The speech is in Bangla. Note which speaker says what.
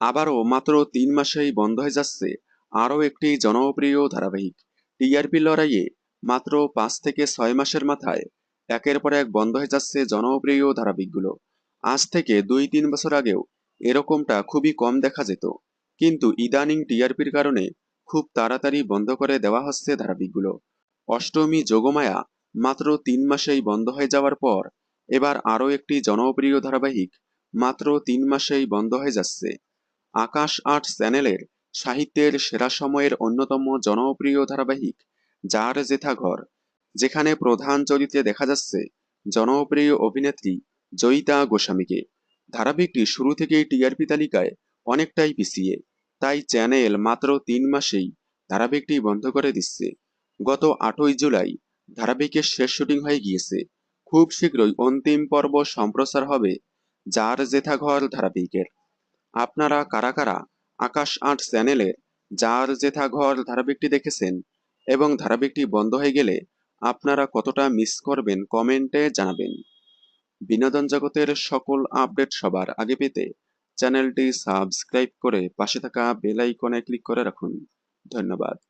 Speaker 1: আবারও মাত্র তিন মাসেই বন্ধ হয়ে যাচ্ছে আরও একটি জনপ্রিয় ধারাবাহিক। টিআরপি লড়াইয়ে মাত্র পাঁচ থেকে ছয় মাসের মাথায় একের পর এক বন্ধ হয়ে যাচ্ছে জনপ্রিয় ধারাবাহিকগুলো। আজ থেকে দুই তিন বছর আগেও এরকমটা খুবই কম দেখা যেত। কিন্তু ইদানিং টিআরপির কারণে খুব তাড়াতাড়ি বন্ধ করে দেওয়া হচ্ছে ধারাবাহিকগুলো। অষ্টমী যোগমায়া মাত্র তিন মাসেই বন্ধ হয়ে যাওয়ার পর এবার আরও একটি জনপ্রিয় ধারাবাহিক মাত্র তিন মাসেই বন্ধ হয়ে যাচ্ছে। আকাশ আট চ্যানেলের সাহিত্যের সেরা সময়ের অন্যতম জনপ্রিয় ধারাবাহিক যার জেঠা ঘর, যেখানে প্রধান চরিত্রে দেখা যাচ্ছে জনপ্রিয় অভিনেত্রী জয়িতা গোস্বামীকে। ধারাবাহিকটি শুরু থেকেই টিআরপি তালিকায় অনেকটাই পিছিয়ে, তাই চ্যানেল মাত্র তিন মাসেই ধারাবাহিকটি বন্ধ করে দিচ্ছে। গত আটই জুলাই ধারাবাহিকের শেষ শুটিং হয়ে গিয়েছে। খুব শীঘ্রই অন্তিম পর্ব সম্প্রচার হবে যার জেঠা ঘর ধারাবাহিকের। আপনারা কারা কারা আকাশ আট চ্যানেলে যার জেঠা ঘর ধারাবাহিকটি দেখেছেন এবং ধারাবাহিকটি বন্ধ হয়ে গেলে আপনারা কতটা মিস করবেন কমেন্টে জানাবেন। বিনোদন জগতের সকল আপডেট সবার আগে পেতে চ্যানেলটি সাবস্ক্রাইব করে পাশে থাকা বেল আইকনে ক্লিক করে রাখুন। ধন্যবাদ।